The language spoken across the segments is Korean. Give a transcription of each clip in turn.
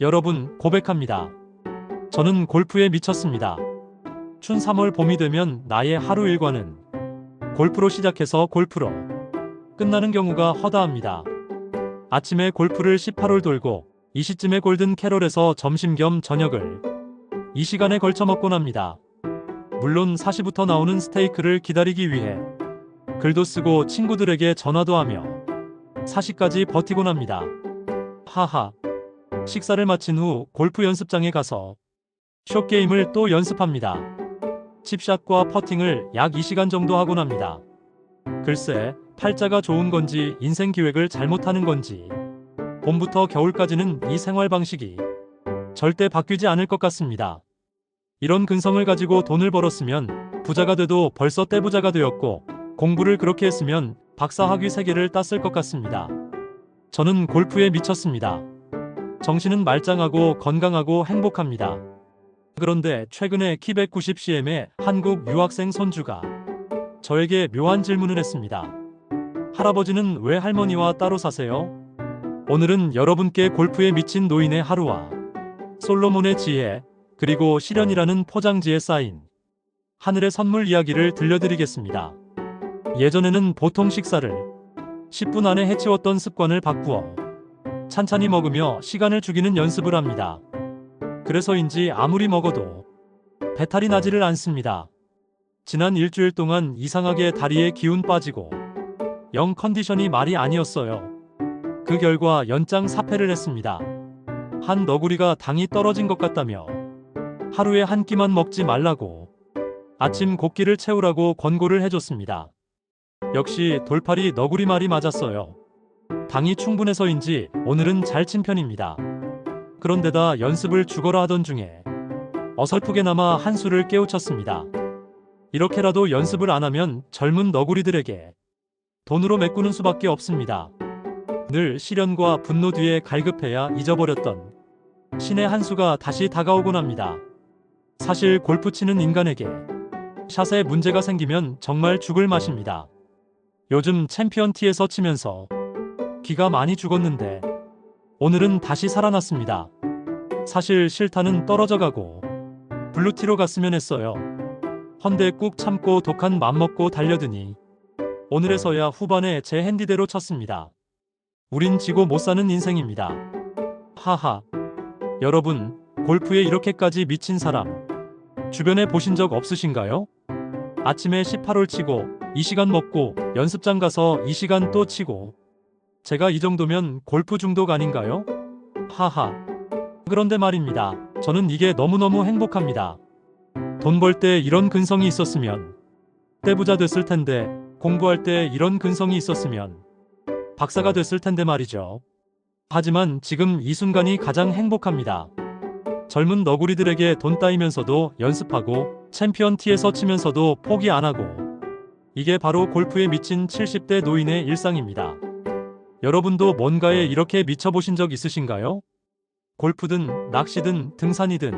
여러분, 고백합니다. 저는 골프에 미쳤습니다. 춘 3월 봄이 되면 나의 하루 일과는 골프로 시작해서 골프로 끝나는 경우가 허다합니다. 아침에 골프를 18홀 돌고 이 시쯤에 골든 캐롤에서 점심 겸 저녁을 이 시간에 걸쳐 먹곤 합니다. 물론 사시부터 나오는 스테이크를 기다리기 위해 글도 쓰고 친구들에게 전화도 하며 사시까지 버티곤 합니다. 하하. 식사를 마친 후 골프 연습장에 가서 숏게임을 또 연습합니다. 칩샷과 퍼팅을 약 2시간 정도 하곤 합니다. 글쎄, 팔자가 좋은 건지 인생 기획을 잘못하는 건지 봄부터 겨울까지는 이 생활 방식이 절대 바뀌지 않을 것 같습니다. 이런 근성을 가지고 돈을 벌었으면 부자가 돼도 벌써 떼부자가 되었고 공부를 그렇게 했으면 박사 학위 3개를 땄을 것 같습니다. 저는 골프에 미쳤습니다. 정신은 말짱하고 건강하고 행복합니다. 그런데 최근에 키 190cm의 한국 유학생 손주가 저에게 묘한 질문을 했습니다. 할아버지는 왜 할머니와 따로 사세요? 오늘은 여러분께 골프에 미친 노인의 하루와 솔로몬의 지혜, 그리고 실현이라는 포장지에 쌓인 하늘의 선물 이야기를 들려드리겠습니다. 예전에는 보통 식사를 10분 안에 해치웠던 습관을 바꾸어 찬찬히 먹으며 시간을 죽이는 연습을 합니다. 그래서인지 아무리 먹어도 배탈이 나지를 않습니다. 지난 일주일 동안 이상하게 다리에 기운 빠지고 영 컨디션이 말이 아니었어요. 그 결과 연장 사패를 했습니다. 한 너구리가 당이 떨어진 것 같다며 하루에 한 끼만 먹지 말라고 아침 곡기를 채우라고 권고를 해줬습니다. 역시 돌팔이 너구리 말이 맞았어요. 당이 충분해서인지 오늘은 잘 친 편입니다. 그런데다 연습을 죽어라 하던 중에 어설프게나마 한 수를 깨우쳤습니다. 이렇게라도 연습을 안 하면 젊은 너구리들에게 돈으로 메꾸는 수밖에 없습니다. 늘 시련과 분노 뒤에 갈급해야 잊어버렸던 신의 한 수가 다시 다가오곤 합니다. 사실 골프 치는 인간에게 샷에 문제가 생기면 정말 죽을 맛입니다. 요즘 챔피언 티에서 치면서 기가 많이 죽었는데 오늘은 다시 살아났습니다. 사실 실타는 떨어져 가고 블루티로 갔으면 했어요. 헌데 꾹 참고 독한 맘 먹고 달려드니 오늘에서야 후반에 제 핸디대로 쳤습니다. 우린 지고 못 사는 인생입니다. 하하. 여러분, 골프에 이렇게까지 미친 사람 주변에 보신 적 없으신가요? 아침에 18홀 치고 2시간 먹고 연습장 가서 2시간 또 치고 제가 이 정도면 골프 중독 아닌가요? 하하. 그런데 말입니다. 저는 이게 너무너무 행복합니다. 돈 벌 때 이런 근성이 있었으면 떼부자 됐을 텐데 공부할 때 이런 근성이 있었으면 박사가 됐을 텐데 말이죠. 하지만 지금 이 순간이 가장 행복합니다. 젊은 너구리들에게 돈 따이면서도 연습하고 챔피언 티에서 치면서도 포기 안 하고 이게 바로 골프에 미친 70대 노인의 일상입니다. 여러분도 뭔가에 이렇게 미쳐보신 적 있으신가요? 골프든 낚시든 등산이든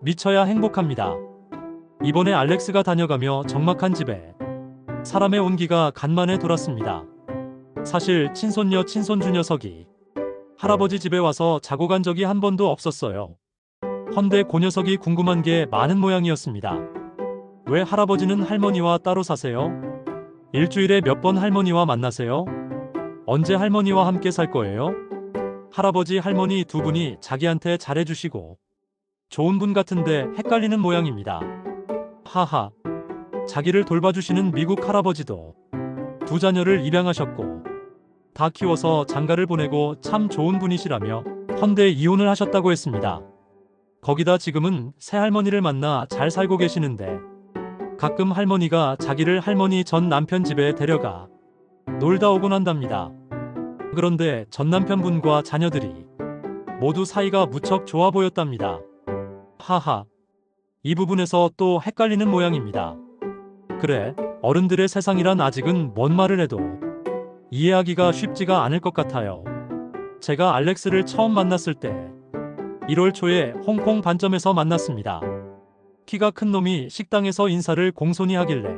미쳐야 행복합니다. 이번에 알렉스가 다녀가며 적막한 집에 사람의 온기가 간만에 돌았습니다. 사실 친손녀 친손주 녀석이 할아버지 집에 와서 자고 간 적이 한 번도 없었어요. 헌데 고 녀석이 궁금한 게 많은 모양이었습니다. 왜 할아버지는 할머니와 따로 사세요? 일주일에 몇 번 할머니와 만나세요? 언제 할머니와 함께 살 거예요? 할아버지 할머니 두 분이 자기한테 잘해주시고 좋은 분 같은데 헷갈리는 모양입니다. 하하. 자기를 돌봐주시는 미국 할아버지도 두 자녀를 입양하셨고 다 키워서 장가를 보내고 참 좋은 분이시라며 헌데 이혼을 하셨다고 했습니다. 거기다 지금은 새 할머니를 만나 잘 살고 계시는데 가끔 할머니가 자기를 할머니 전 남편 집에 데려가 놀다 오곤 한답니다. 그런데 전 남편분과 자녀들이 모두 사이가 무척 좋아 보였답니다. 하하. 이 부분에서 또 헷갈리는 모양입니다. 그래, 어른들의 세상이란 아직은 뭔 말을 해도 이해하기가 쉽지가 않을 것 같아요. 제가 알렉스를 처음 만났을 때 1월 초에 홍콩 반점에서 만났습니다. 키가 큰 놈이 식당에서 인사를 공손히 하길래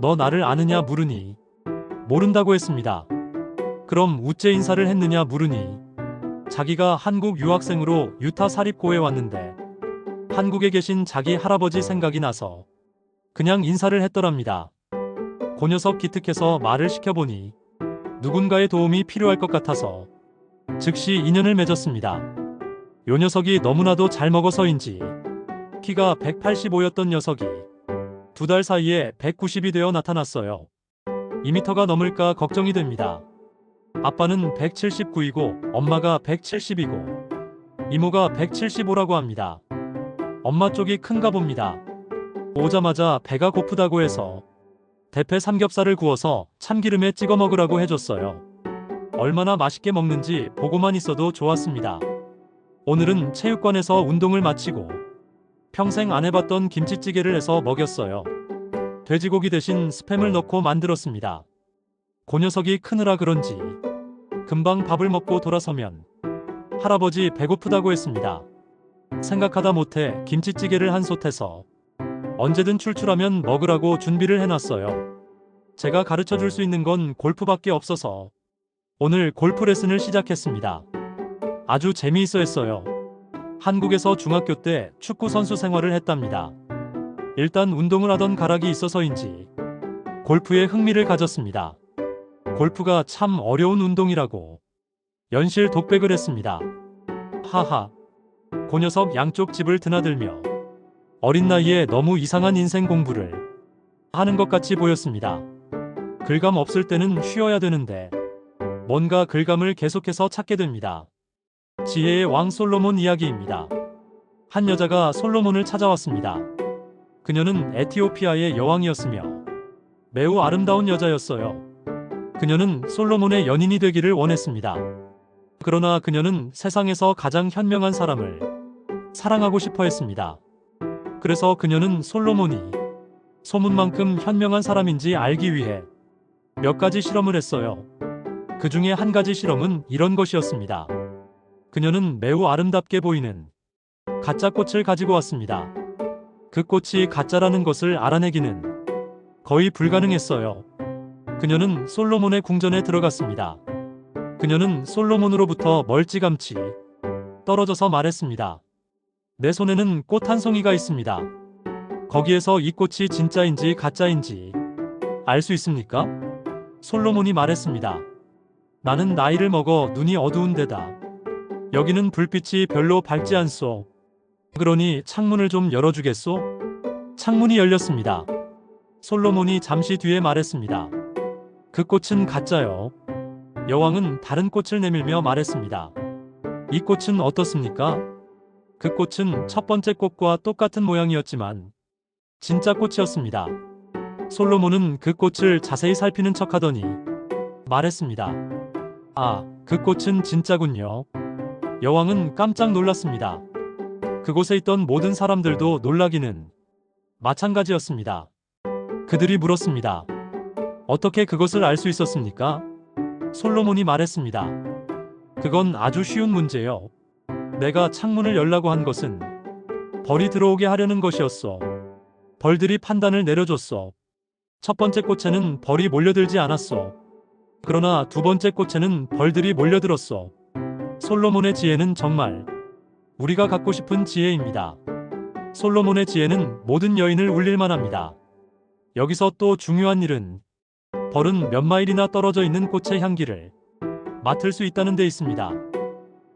너 나를 아느냐 물으니 모른다고 했습니다. 그럼 우째 인사를 했느냐 물으니 자기가 한국 유학생으로 유타 사립고에 왔는데 한국에 계신 자기 할아버지 생각이 나서 그냥 인사를 했더랍니다. 고 녀석 기특해서 말을 시켜보니 누군가의 도움이 필요할 것 같아서 즉시 인연을 맺었습니다. 요 녀석이 너무나도 잘 먹어서인지 키가 185였던 녀석이 두 달 사이에 190이 되어 나타났어요. 2미터가 넘을까 걱정이 됩니다. 아빠는 179이고 엄마가 170이고 이모가 175라고 합니다. 엄마 쪽이 큰가 봅니다. 오자마자 배가 고프다고 해서 대패 삼겹살을 구워서 참기름에 찍어 먹으라고 해줬어요. 얼마나 맛있게 먹는지 보고만 있어도 좋았습니다. 오늘은 체육관에서 운동을 마치고 평생 안 해봤던 김치찌개를 해서 먹였어요. 돼지고기 대신 스팸을 넣고 만들었습니다. 고 녀석이 크느라 그런지 금방 밥을 먹고 돌아서면 할아버지 배고프다고 했습니다. 생각하다 못해 김치찌개를 한 솥해서 언제든 출출하면 먹으라고 준비를 해놨어요. 제가 가르쳐 줄 수 있는 건 골프밖에 없어서 오늘 골프 레슨을 시작했습니다. 아주 재미있어 했어요. 한국에서 중학교 때 축구 선수 생활을 했답니다. 일단 운동을 하던 가락이 있어서인지 골프에 흥미를 가졌습니다. 골프가 참 어려운 운동이라고 연실 독백을 했습니다. 하하. 고 녀석 양쪽 집을 드나들며 어린 나이에 너무 이상한 인생 공부를 하는 것 같이 보였습니다. 글감 없을 때는 쉬어야 되는데 뭔가 글감을 계속해서 찾게 됩니다. 지혜의 왕 솔로몬 이야기입니다. 한 여자가 솔로몬을 찾아왔습니다. 그녀는 에티오피아의 여왕이었으며 매우 아름다운 여자였어요. 그녀는 솔로몬의 연인이 되기를 원했습니다. 그러나 그녀는 세상에서 가장 현명한 사람을 사랑하고 싶어 했습니다. 그래서 그녀는 솔로몬이 소문만큼 현명한 사람인지 알기 위해 몇 가지 실험을 했어요. 그 중에 한 가지 실험은 이런 것이었습니다. 그녀는 매우 아름답게 보이는 가짜 꽃을 가지고 왔습니다. 그 꽃이 가짜라는 것을 알아내기는 거의 불가능했어요. 그녀는 솔로몬의 궁전에 들어갔습니다. 그녀는 솔로몬으로부터 멀찌감치 떨어져서 말했습니다. 내 손에는 꽃 한 송이가 있습니다. 거기에서 이 꽃이 진짜인지 가짜인지 알 수 있습니까? 솔로몬이 말했습니다. 나는 나이를 먹어 눈이 어두운 데다. 여기는 불빛이 별로 밝지 않소. 그러니 창문을 좀 열어주겠소? 창문이 열렸습니다. 솔로몬이 잠시 뒤에 말했습니다. 그 꽃은 가짜요. 여왕은 다른 꽃을 내밀며 말했습니다. 이 꽃은 어떻습니까? 그 꽃은 첫 번째 꽃과 똑같은 모양이었지만 진짜 꽃이었습니다. 솔로몬은 그 꽃을 자세히 살피는 척 하더니 말했습니다. 아, 그 꽃은 진짜군요. 여왕은 깜짝 놀랐습니다. 그곳에 있던 모든 사람들도 놀라기는 마찬가지였습니다. 그들이 물었습니다. 어떻게 그것을 알 수 있었습니까? 솔로몬이 말했습니다. 그건 아주 쉬운 문제요. 내가 창문을 열라고 한 것은 벌이 들어오게 하려는 것이었어. 벌들이 판단을 내려줬어. 첫 번째 꽃에는 벌이 몰려들지 않았어. 그러나 두 번째 꽃에는 벌들이 몰려들었어. 솔로몬의 지혜는 정말 우리가 갖고 싶은 지혜입니다. 솔로몬의 지혜는 모든 여인을 울릴만 합니다. 여기서 또 중요한 일은 벌은 몇 마일이나 떨어져 있는 꽃의 향기를 맡을 수 있다는 데 있습니다.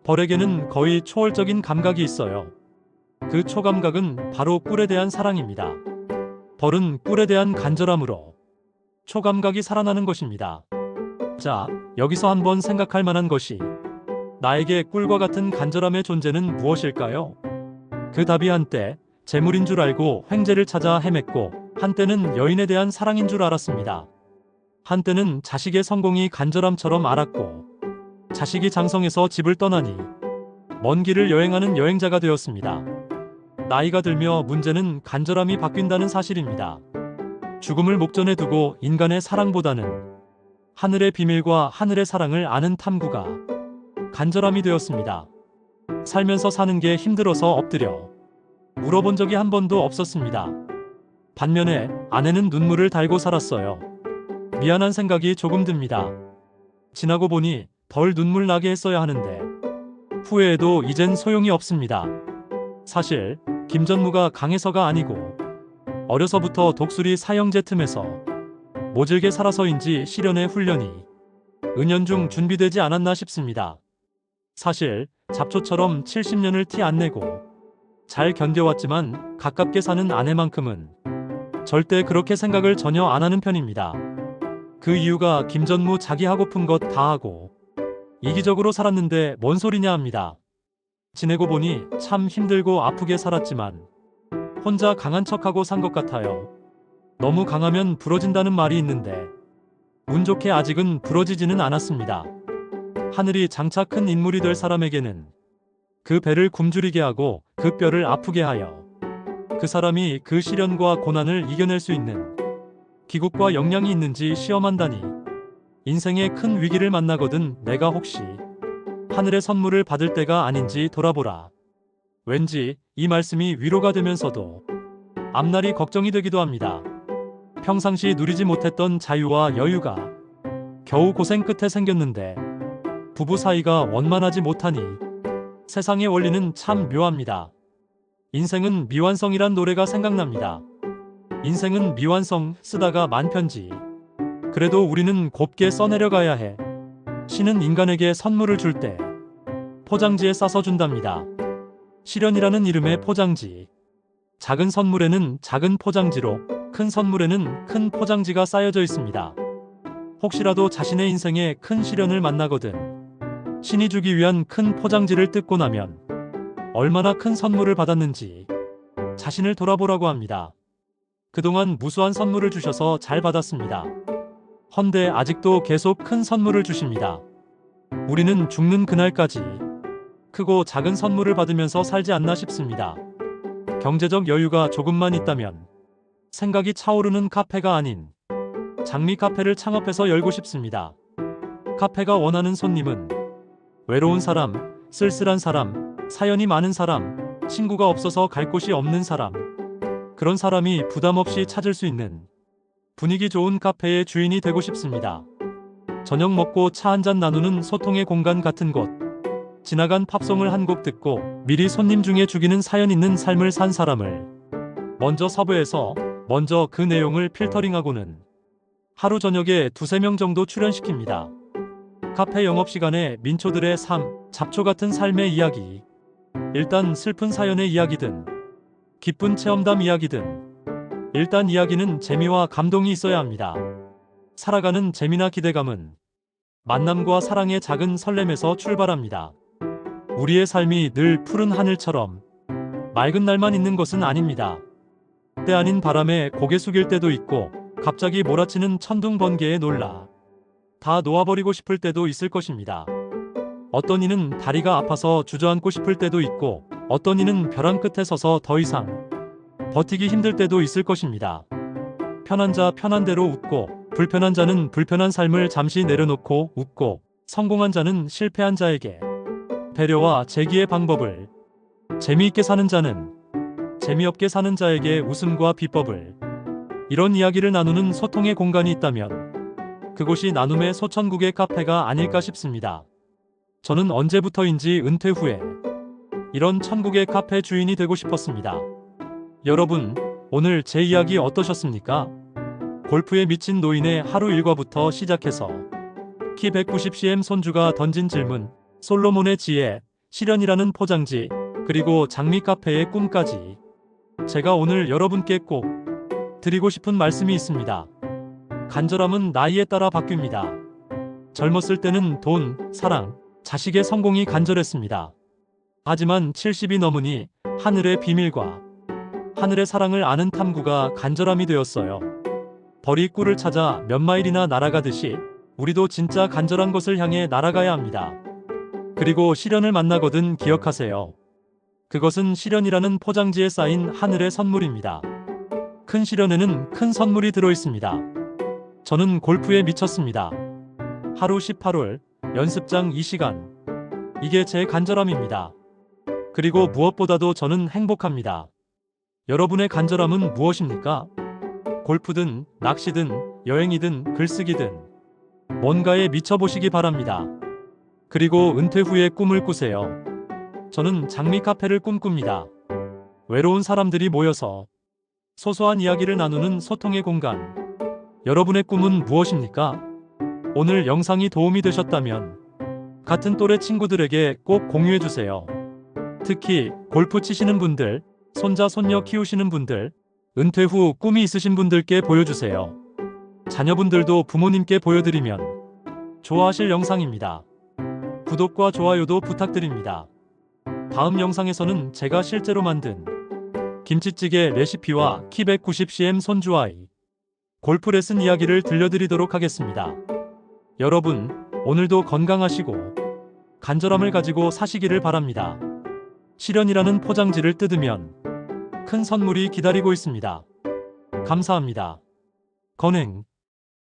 벌에게는 거의 초월적인 감각이 있어요. 그 초감각은 바로 꿀에 대한 사랑입니다. 벌은 꿀에 대한 간절함으로 초감각이 살아나는 것입니다. 자, 여기서 한번 생각할 만한 것이 나에게 꿀과 같은 간절함의 존재는 무엇일까요? 그 답이 한때 재물인 줄 알고 횡재를 찾아 헤맸고 한때는 여인에 대한 사랑인 줄 알았습니다. 한때는 자식의 성공이 간절함처럼 알았고 자식이 장성해서 집을 떠나니 먼 길을 여행하는 여행자가 되었습니다. 나이가 들며 문제는 간절함이 바뀐다는 사실입니다. 죽음을 목전에 두고 인간의 사랑보다는 하늘의 비밀과 하늘의 사랑을 아는 탐구가 간절함이 되었습니다. 살면서 사는 게 힘들어서 엎드려 울어본 적이 한 번도 없었습니다. 반면에 아내는 눈물을 달고 살았어요. 미안한 생각이 조금 듭니다. 지나고 보니 덜 눈물 나게 했어야 하는데 후회해도 이젠 소용이 없습니다. 사실 김전무가 강해서가 아니고 어려서부터 독수리 사형제 틈에서 모질게 살아서인지 실연의 훈련이 은연중 준비되지 않았나 싶습니다. 사실 잡초처럼 70년을 티 안 내고 잘 견뎌왔지만 가깝게 사는 아내만큼은 절대 그렇게 생각을 전혀 안 하는 편입니다. 그 이유가 김전무 자기 하고픈 것 다 하고 이기적으로 살았는데 뭔 소리냐 합니다. 지내고 보니 참 힘들고 아프게 살았지만 혼자 강한 척하고 산 것 같아요. 너무 강하면 부러진다는 말이 있는데 운 좋게 아직은 부러지지는 않았습니다. 하늘이 장차 큰 인물이 될 사람에게는 그 배를 굶주리게 하고 그 뼈를 아프게 하여 그 사람이 그 시련과 고난을 이겨낼 수 있는 기국과 역량이 있는지 시험한다니 인생의 큰 위기를 만나거든 내가 혹시 하늘의 선물을 받을 때가 아닌지 돌아보라. 왠지 이 말씀이 위로가 되면서도 앞날이 걱정이 되기도 합니다. 평상시 누리지 못했던 자유와 여유가 겨우 고생 끝에 생겼는데 부부 사이가 원만하지 못하니 세상의 원리는 참 묘합니다. 인생은 미완성이란 노래가 생각납니다. 인생은 미완성 쓰다가 만편지. 그래도 우리는 곱게 써내려가야 해. 신은 인간에게 선물을 줄 때 포장지에 싸서 준답니다. 시련이라는 이름의 포장지. 작은 선물에는 작은 포장지로 큰 선물에는 큰 포장지가 쌓여져 있습니다. 혹시라도 자신의 인생에 큰 시련을 만나거든 신이 주기 위한 큰 포장지를 뜯고 나면 얼마나 큰 선물을 받았는지 자신을 돌아보라고 합니다. 그동안 무수한 선물을 주셔서 잘 받았습니다. 헌데 아직도 계속 큰 선물을 주십니다. 우리는 죽는 그날까지 크고 작은 선물을 받으면서 살지 않나 싶습니다. 경제적 여유가 조금만 있다면 생각이 차오르는 카페가 아닌 장미 카페를 창업해서 열고 싶습니다. 카페가 원하는 손님은 외로운 사람, 쓸쓸한 사람, 사연이 많은 사람, 친구가 없어서 갈 곳이 없는 사람, 그런 사람이 부담 없이 찾을 수 있는 분위기 좋은 카페의 주인이 되고 싶습니다. 저녁 먹고 차 한 잔 나누는 소통의 공간 같은 곳. 지나간 팝송을 한 곡 듣고 미리 손님 중에 죽이는 사연 있는 삶을 산 사람을 먼저 섭외해서 먼저 그 내용을 필터링하고는 하루 저녁에 두세 명 정도 출연시킵니다. 카페 영업 시간에 민초들의 삶, 잡초 같은 삶의 이야기. 일단 슬픈 사연의 이야기든, 기쁜 체험담 이야기든, 일단 이야기는 재미와 감동이 있어야 합니다. 살아가는 재미나 기대감은 만남과 사랑의 작은 설렘에서 출발합니다. 우리의 삶이 늘 푸른 하늘처럼 맑은 날만 있는 것은 아닙니다. 때 아닌 바람에 고개 숙일 때도 있고 갑자기 몰아치는 천둥 번개에 놀라 다 놓아버리고 싶을 때도 있을 것입니다. 어떤 이는 다리가 아파서 주저앉고 싶을 때도 있고 어떤 이는 벼랑 끝에 서서 더 이상 버티기 힘들 때도 있을 것입니다. 편한 자 편한 대로 웃고 불편한 자는 불편한 삶을 잠시 내려놓고 웃고 성공한 자는 실패한 자에게 배려와 재기의 방법을 재미있게 사는 자는 재미없게 사는 자에게 웃음과 비법을 이런 이야기를 나누는 소통의 공간이 있다면 그곳이 나눔의 소천국의 카페가 아닐까 싶습니다. 저는 언제부터인지 은퇴 후에 이런 천국의 카페 주인이 되고 싶었습니다. 여러분, 오늘 제 이야기 어떠셨습니까? 골프에 미친 노인의 하루 일과부터 시작해서 키 190cm 손주가 던진 질문, 솔로몬의 지혜, 실현이라는 포장지, 그리고 장미 카페의 꿈까지 제가 오늘 여러분께 꼭 드리고 싶은 말씀이 있습니다. 간절함은 나이에 따라 바뀝니다. 젊었을 때는 돈, 사랑, 자식의 성공이 간절했습니다. 하지만 70이 넘으니 하늘의 비밀과 하늘의 사랑을 아는 탐구가 간절함이 되었어요. 벌이 꿀을 찾아 몇 마일이나 날아가듯이 우리도 진짜 간절한 것을 향해 날아가야 합니다. 그리고 시련을 만나거든 기억하세요. 그것은 시련이라는 포장지에 쌓인 하늘의 선물입니다. 큰 시련에는 큰 선물이 들어 있습니다. 저는 골프에 미쳤습니다. 하루 18홀, 연습장 2시간. 이게 제 간절함입니다. 그리고 무엇보다도 저는 행복합니다. 여러분의 간절함은 무엇입니까? 골프든, 낚시든, 여행이든, 글쓰기든, 뭔가에 미쳐보시기 바랍니다. 그리고 은퇴 후에 꿈을 꾸세요. 저는 장미 카페를 꿈꿉니다. 외로운 사람들이 모여서 소소한 이야기를 나누는 소통의 공간. 여러분의 꿈은 무엇입니까? 오늘 영상이 도움이 되셨다면 같은 또래 친구들에게 꼭 공유해 주세요. 특히 골프 치시는 분들, 손자 손녀 키우시는 분들, 은퇴 후 꿈이 있으신 분들께 보여주세요. 자녀분들도 부모님께 보여드리면 좋아하실 영상입니다. 구독과 좋아요도 부탁드립니다. 다음 영상에서는 제가 실제로 만든 김치찌개 레시피와 키 190cm 손주아이 골프 레슨 이야기를 들려드리도록 하겠습니다. 여러분, 오늘도 건강하시고 간절함을 가지고 사시기를 바랍니다. 실현이라는 포장지를 뜯으면 큰 선물이 기다리고 있습니다. 감사합니다. 건행